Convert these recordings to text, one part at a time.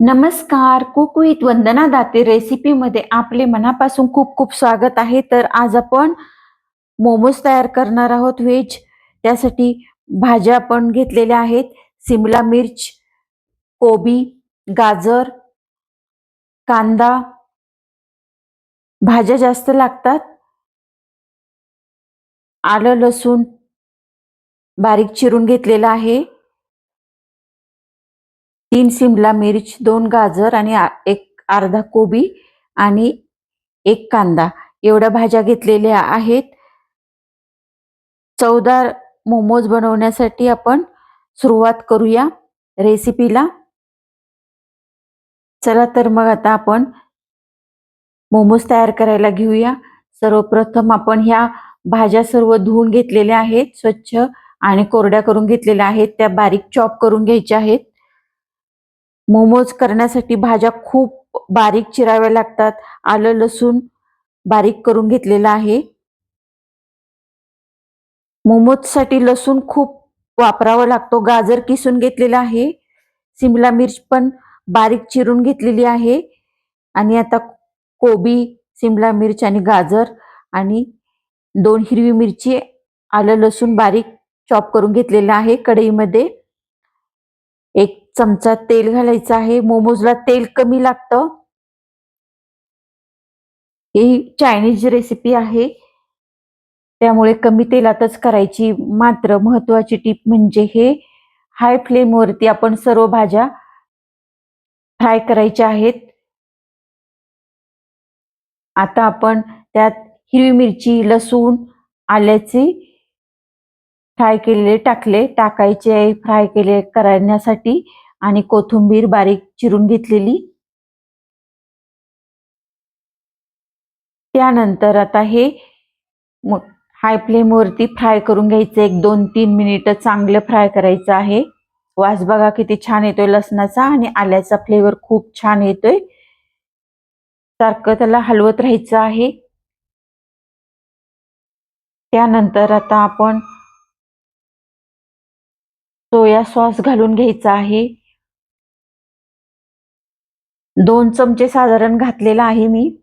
नमस्कार. Cook with Vandana Date रेसिपीमध्ये आपले मनापासून खूप खूप स्वागत आहे. तर आज आपण मोमोज तयार करणार आहोत व्हेज. त्यासाठी भाज्या आपण घेतलेल्या आहेत. सिमला मिर्च कोबी गाजर कांदा. भाज्या जास्त लागतात. आलं लसूण बारीक चिरून घेतलेलं आहे. तीन सिमला मिर्च दोन गाजर आणि एक अर्धा कोबी आणि एक कांदा. एवढ्या भाज्या घेतलेल्या आहेत. चवदार मोमोज बनवण्यासाठी आपण सुरुवात करूया रेसिपीला. चला तर मग आता आपण मोमोज तयार करायला घेऊया. सर्वप्रथम आपण ह्या भाज्या सर्व धुवून घेतलेल्या आहेत स्वच्छ आणि कोरड्या करून घेतलेल्या आहेत. त्या बारीक चॉप करून घ्यायच्या आहेत. मोमोज करण्यासाठी भाज्या खूप बारीक चिराव्या लागतात. आलं लसूण बारीक करून घेतलेलं आहे. मोमोजसाठी लसूण खूप वापरावा लागतो. गाजर किसून घेतलेला आहे. सिमला मिर्च पण बारीक चिरून घेतलेली आहे. आणि आता कोबी सिमला मिर्च आणि गाजर आणि दोन हिरवी मिरची आलं लसूण बारीक चॉप करून घेतलेलं आहे कढईमध्ये. एक चमचा तेल घालायचं आहे. मोमोजला तेल कमी लागतं. ही चायनीज रेसिपी आहे. त्यामुळे कमी तेलातच करायची मात्र महत्वाची टीप म्हणजे हे. हाय फ्लेमवरती आपण सर्व भाज्या फ्राय करायच्या आहेत. आता आपण त्यात हिरवी मिरची लसूण आल्याची फ्राय केलेले टाकले. टाकायचे फ्राय केले करण्यासाठी आणि कोथिंबीर बारीक चिरून घेतलेली. त्यानंतर आता हे हाय फ्लेमवरती फ्राय करून घ्यायचं. एक दोन तीन मिनिट चांगलं फ्राय करायचं आहे. वास बघा किती छान येतोय लसणाचा आणि आल्याचा फ्लेवर खूप छान येतोय. सारखं त्याला हलवत राहायचं आहे. त्यानंतर आता आपण सोया सॉस घालून घ्यायचा आहे. दोन चमचे साधारण घातलेला आहे मी.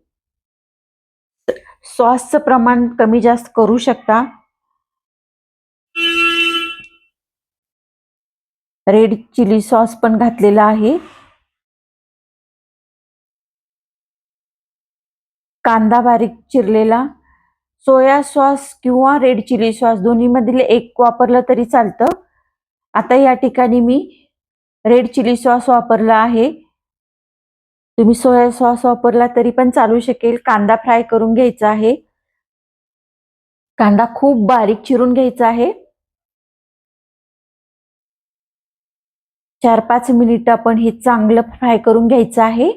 सॉसचं प्रमाण कमी जास्त करू शकता. रेड चिली सॉस पण घातलेला आहे. कांदा बारीक चिरलेला. सोया सॉस किंवा रेड चिली सॉस दोन्हीमधील एक वापरलं तरी चालतं. आता या ठिकाणी मी रेड चिली सॉस वापरला आहे. तुम्ही सोया सॉस वापरला तरी पण चालू शकेल. कांदा फ्राय करून घ्यायचा आहे. कांदा खूप बारीक चिरून घ्यायचा आहे. चार पाच मिनिट आपण हे चांगलं फ्राय करून घ्यायचं आहे.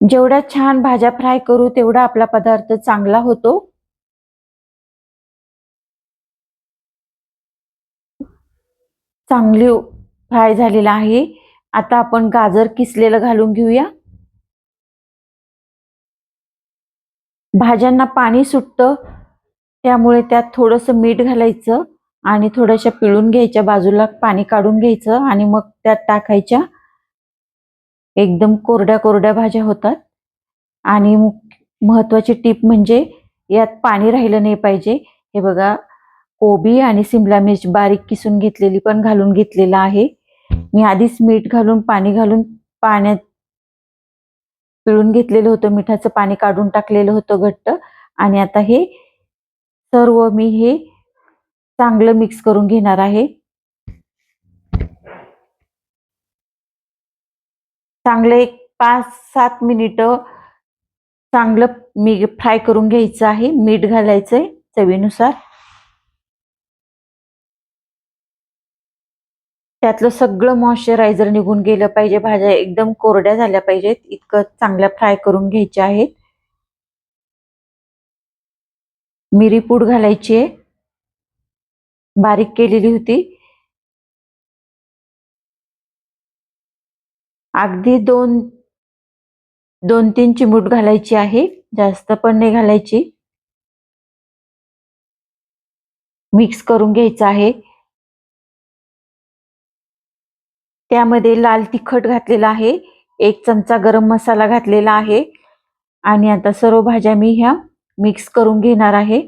जेवढ्या छान भाज्या फ्राय करू तेवढा आपला पदार्थ चांगला होतो. चांगली फ्राय झालेला आहे. आता आपण गाजर किसलेलं घालून घेऊया. भाज्यांना पाणी सुटतं त्यामुळे त्यात थोडंसं मीठ घालायचं आणि थोड्याशा पिळून घ्यायच्या बाजूला पाणी काढून घ्यायचं आणि मग त्यात टाकायच्या. एकदम कोरड्या कोरड्या भाज्या होतात. आणि महत्वाची टीप म्हणजे यात पाणी राहिलं नाही पाहिजे. हे बघा कोबी आणि सिमला मिर्च बारीक किसून घेतलेली पण घालून घेतलेला आहे. मी आधीच मीठ घालून पाणी घालून पाण्यात पिळून घेतलेलं होतं. मिठाचं पाणी काढून टाकलेलं होतं घट्ट. आणि आता हे सर्व मी हे चांगलं मिक्स करून घेणार आहे. चांगलं एक पाच सात मिनिट चांगलं मी फ्राय करून घ्यायचं आहे. मीठ घालायचंय चवीनुसार. त्यातलं सगळं मॉइश्चरायझर निघून गेलं पाहिजे. भाज्या एकदम कोरड्या झाल्या पाहिजेत. इतकं चांगल्या फ्राय करून घ्यायच्या आहेत. मिरी पूड घालायची आहे. बारीक केलेली होती. अगदी दोन दोन तीन चिमूट घालायची आहे. जास्त पण नाही घालायची. मिक्स करून घ्यायचं आहे. त्यामध्ये लाल तिखट घातलेला आहे एक चमचा गरम मसाला घातलेला आहे आणि आता सर्व भाज्या मी ह्या मिक्स करून घेणार आहे.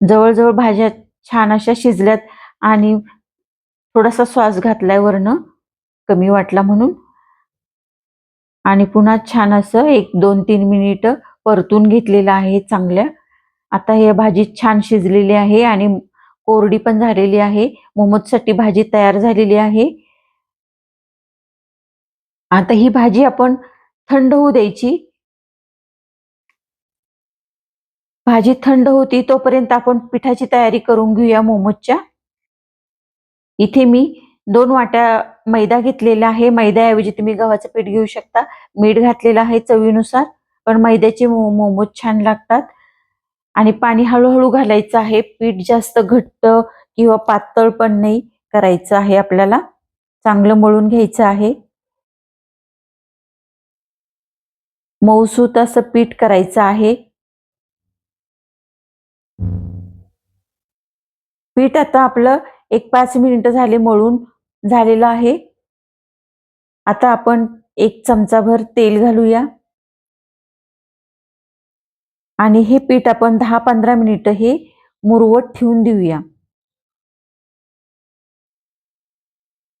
जवळजवळ भाज्या छान अशा शिजल्यात आणि थोडासा श्वास घातलाय वरनं कमी वाटला म्हणून. आणि पुन्हा छान असं एक दोन तीन मिनिट परतून घेतलेलं आहे चांगल्या. आता हे भाजी छान शिजलेली आहे आणि कोरडी पण झालेली आहे. मोमोजसाठी भाजी तयार झालेली आहे. आता ही भाजी आपण थंड होऊ द्यायची. भाजी थंड होती तोपर्यंत आपण पिठाची तयारी करून घेऊया मोमोजच्या. इथे मी दोन वाट्या मैदा घेतलेला आहे. मैद्याऐवजी तुम्ही गव्हाचं पीठ घेऊ शकता. मीठ घातलेलं आहे चवीनुसार. पण मैद्याचे मोमोज छान लागतात. आणि पाणी हळूहळू घालायचं आहे. पीठ जास्त घट्ट किंवा पातळ पण नाही करायचं आहे आपल्याला. चांगलं मळून घ्यायचं आहे. मऊसूत असं पीठ करायचं आहे. पीठ आता आपलं एक पाच मिनिट झाले मळून झालेलं आहे. आता आपण एक चमचाभर तेल घालूया. आणि हे पीठ आपण दहा पंधरा मिनिट हे मुरवत ठेवून देऊया.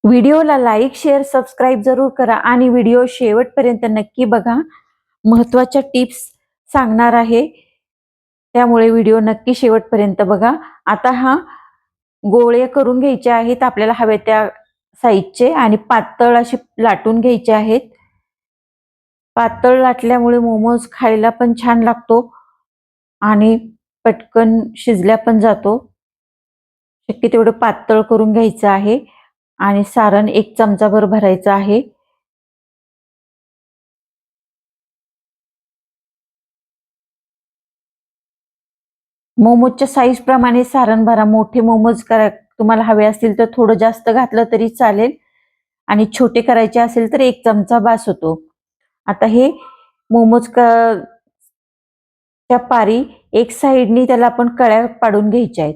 व्हिडिओला लाईक शेअर सबस्क्राईब जरूर करा आणि व्हिडिओ शेवटपर्यंत नक्की बघा. महत्त्वाच्या टिप्स सांगणार आहे. त्यामुळे व्हिडिओ नक्की शेवटपर्यंत बघा. आता हा गोळे करून घ्यायचे आहेत आपल्याला हवे त्या साईजचे आणि पातळ असे लाटून घ्यायचे आहेत. पातळ लाटल्यामुळे मोमोज खायला पण छान लागतो. आणि पटकन शिजल्या पण जातो. शक्य तेवढं पातळ करून घ्यायचं आहे आणि सारण एक चमचाभर भरायचं आहे. मोमोजच्या साईज प्रमाणे सारण भरा. मोठे मोमोज करा. तुम्हाला हवे असतील तर थोडं जास्त घातलं तरी चालेल. आणि छोटे करायचे असेल तर एक चमचा बास होतो. आता हे मोमोज त्या पारी एक साईडनी त्याला आपण कळ्या पाडून घ्यायच्या आहेत.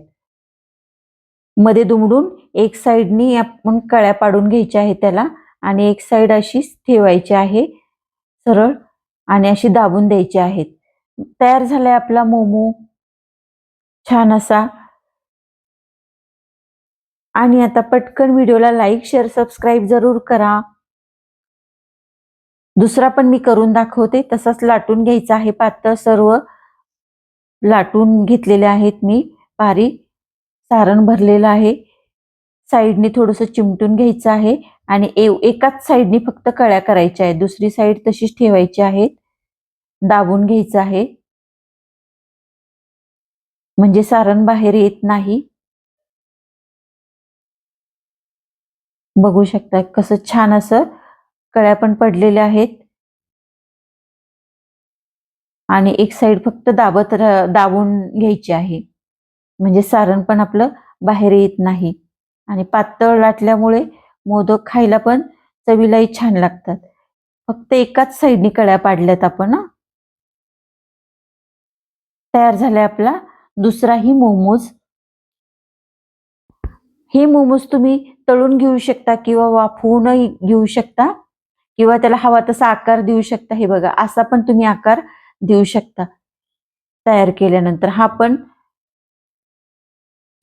मध्ये दुमडून एक साईडनी आपण कळ्या पाडून घ्यायच्या आहेत त्याला आणि एक साईड अशी ठेवायची आहे. सरळ आणि अशी दाबून द्यायची आहेत. तयार झालाय आपला मोमो. छान असा. आणि आता पटकन व्हिडिओला लाईक शेअर सबस्क्राईब जरूर करा. दुसरा पण मी करून दाखवते. तसाच लाटून घ्यायचा आहे पातळ सर्व. लाटून घेतलेले आहेत मी. पारी सारण भरलेलं आहे. साईडने थोडंसं चिमटून घ्यायचं आहे आणि एकाच साईडने फक्त कळ्या करायच्या आहेत. दुसरी साईड तशीच ठेवायची आहे दाबून घ्यायचं आहे. म्हणजे सारण बाहेर येत नाही. बघू शकता कसं छान असं कळ्या पण पडलेल्या आहेत. आणि एक साइड फक्त दाबत दाबून घ्यायची आहे. म्हणजे सारण पण आपलं बाहेर येत नाही. आणि पातळ लाटल्यामुळे मोदक खायला पण चवीलाही छान लागतात. फक्त एकाच साईडनी कळ्या पाडल्यात आपण तयार झालाय आपला दुसराही मोमोज. हे मोमोज तुम्ही तळून घेऊ शकता किंवा वाफवूनही घेऊ शकता किंवा त्याला हवा तसा आकार देऊ शकता. हे बघा असा पण तुम्ही आकार देऊ शकता. तयार केल्यानंतर हा पण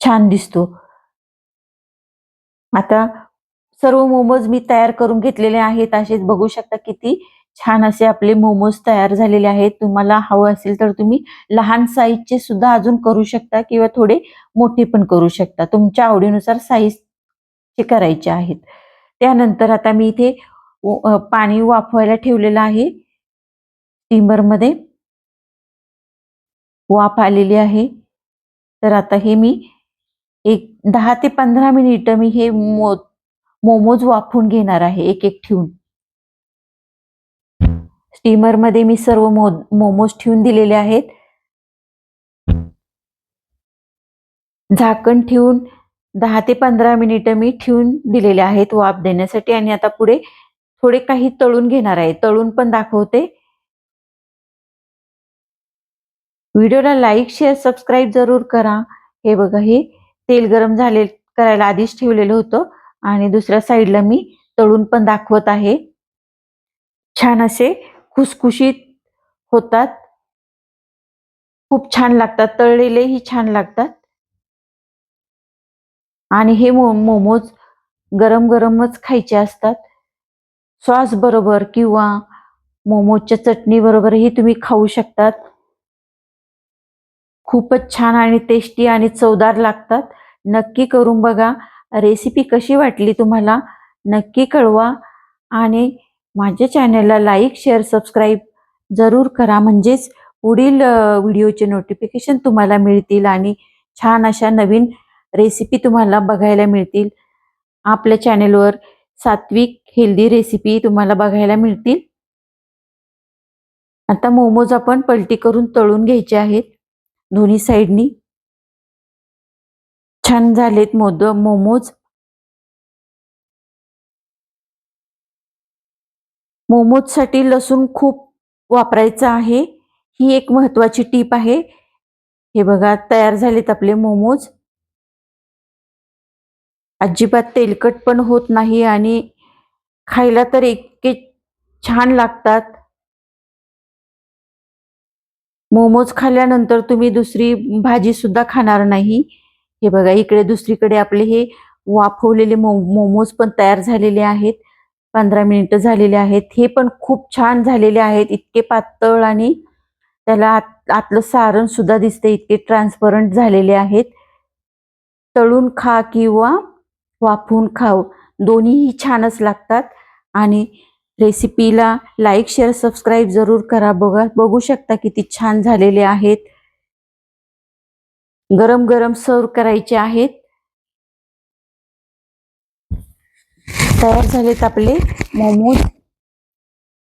छान दिसतो. आता सर्व मोमोज मी तयार करून घेतलेले आहेत असेच बघू शकता किती छान असे आपले मोमोज तयार झालेले आहेत. तुम्हाला हवं असेल तर तुम्ही लहान साईजचे सुद्धा अजून करू शकता किंवा थोडे मोठे पण करू शकता. तुमच्या आवडीनुसार साईजचे करायचे आहेत. त्यानंतर आता मी इथे पाणी वाफवायला ठेवलेलं आहे. मध्ये वाफ आलेली आहे. तर आता हे मी एक दहा ते पंधरा मिनिट मी हे मो मोमोज वाफून घेणार आहे एक एक ठेवून. स्टीमरमध्ये मी सर्व मो मोमोज ठेवून दिलेले आहेत. झाकण ठेवून दहा ते पंधरा मिनिट मी ठेवून दिलेले आहेत वाफ देण्यासाठी. आणि आता पुढे थोडे काही तळून घेणार आहे. तळून पण दाखवते. व्हिडिओला लाईक शेअर सबस्क्राईब जरूर करा. हे बघा हे तेल गरम झाले करायला आधीच ठेवलेलं होतं. आणि दुसऱ्या साईडला मी तळून पण दाखवत आहे. छान असे खुसखुशीत होतात. खूप छान लागतात. तळलेलेही छान लागतात. आणि हे मो मोमोज गरम गरमच खायचे असतात. सॉस बरोबर किंवा मोमोजच्या चटणी बरोबरही तुम्ही खाऊ शकतात. खूपच छान आणि टेस्टी आणि चवदार लागतात. नक्की करून बघा. रेसिपी कशी वाटली तुम्हाला? नक्की कळवा. आणि माझ्या चॅनलला लाईक शेअर सबस्क्राईब जरूर करा. म्हणजेच पुढील व्हिडिओचे नोटिफिकेशन तुम्हाला मिळतील आणि छान अशा नवीन रेसिपी तुम्हाला बघायला मिळतील. आपल्या चॅनेलवर सात्विक हेल्दी रेसिपी तुम्हाला बघायला मिळतील. आता मोमोज आपण पलटी करून तळून घ्यायचे आहेत. दोन्ही साईडनी. छान झालेत मोद मोमोज. मोमोजसाठी लसूण खूप वापरायचं आहे. ही एक महत्वाची टीप आहे. हे बघा तयार झालेत आपले मोमोज. अजिबात तेलकट पण होत नाही आणि खायला तर इतके छान लागतात. मोमोज खाल्ल्यानंतर तुम्ही दुसरी भाजी सुद्धा खाणार नाही. हे बघा इकडे दुसरीकडे आपले हे वाफवलेले मो मोमोज पण तयार झालेले आहेत. पंधरा मिनिटं झालेले आहेत. हे पण खूप छान झालेले आहेत. इतके पातळ आणि त्याला आत आतलं सारण सुद्धा दिसते इतके ट्रान्सपरंट झालेले आहेत. तळून खा किंवा वाफवून खाव. दोन्हीही छानच लागतात. आणि रेसिपीला लाईक शेअर सबस्क्राईब जरूर करा बघा. बघू शकता किती छान झालेले आहेत. गरम गरम सर्व करायचे आहेत. तयार झालेत आपले मोमोज.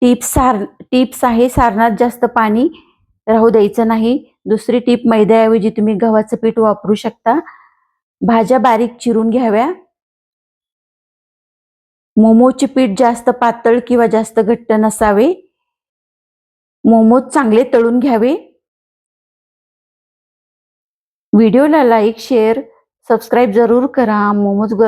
टिप्स सार टिप्स आहे सारणात जास्त पाणी राहू द्यायचं नाही. दुसरी टीप मैद्याऐवजी तुम्ही गव्हाचं पीठ वापरू शकता. भाज्या बारीक चिरून घ्याव्या. मोमोचे पीठ जास्त पातळ किंवा जास्त घट्ट नसावे. मोमोज चांगले तळून घ्यावे. व्हिडिओला लाईक शेअर सबस्क्राईब जरूर करा. मोमोज गर